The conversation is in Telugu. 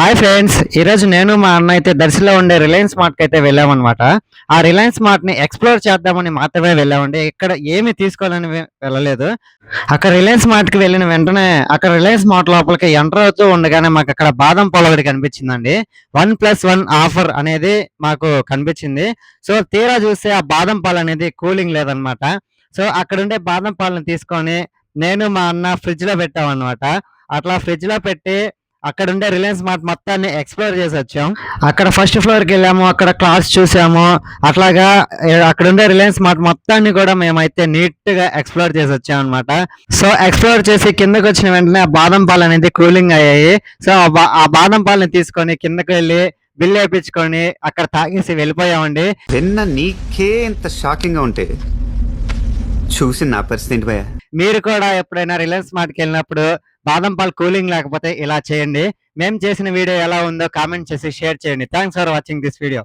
హాయ్ ఫ్రెండ్స్ ఈరోజు నేను మా అన్న అయితే దర్శిలో ఉండే రిలయన్స్ మార్ట్కి అయితే వెళ్ళామన్నమాట. ఆ రిలయన్స్ మార్ట్ని ఎక్స్ప్లోర్ చేద్దామని మాత్రమే వెళ్ళామండి. ఇక్కడ ఏమి తీసుకోవాలని వెళ్ళలేదు. అక్కడ రిలయన్స్ మార్ట్కి వెళ్ళిన వెంటనే అక్కడ రిలయన్స్ మార్ట్ లోపలికి ఎంటర్ అవుతూ ఉండగానే మాకు అక్కడ బాదం పాలు ఒకటి కనిపించిందండి. వన్ ప్లస్ వన్ ఆఫర్ అనేది మాకు కనిపించింది. సో తీరా చూస్తే ఆ బాదం పాలు అనేది కూలింగ్ లేదనమాట సో అక్కడ ఉండే బాదం పాలను తీసుకొని నేను మా అన్న ఫ్రిడ్జ్లో పెట్టామన్నమాట. అట్లా ఫ్రిడ్జ్లో పెట్టి అక్కడ ఉండే రిలయన్స్ మార్ట్ మొత్తాన్ని ఎక్స్ప్లోర్ చేసి వచ్చాం. అక్కడ ఫస్ట్ ఫ్లోర్కి వెళ్ళాము అక్కడ క్లాస్ చూసాము. అట్లాగా అక్కడ ఉండే రిలయన్స్ మార్ట్ మొత్తాన్ని కూడా మేమైతే నీట్గా ఎక్స్ప్లోర్ చేసి వచ్చాం అనమాట సో ఎక్స్ప్లోర్ చేసి కిందకి వచ్చిన వెంటనే ఆ బాదం పాలు అనేది కూలింగ్ అయ్యాయి. సో ఆ బా- ఆ బాదం పాలని తీసుకొని కిందకి వెళ్ళి బిల్ వేయించుకొని అక్కడ తాగేసి వెళ్ళిపోయామండి. విన్న నీకే ఇంత షాకింగ్గా ఉంటే చూసి నా పరిస్థితి మీరు కూడా ఎప్పుడైనా రిలయన్స్ మార్ట్కి వెళ్ళినప్పుడు బాదం పాలు కూలింగ్ లేకపోతే ఇలా చేయండి. మేము చేసిన వీడియో ఎలా ఉందో కామెంట్ చేసి షేర్ చేయండి. Thanks for watching this video.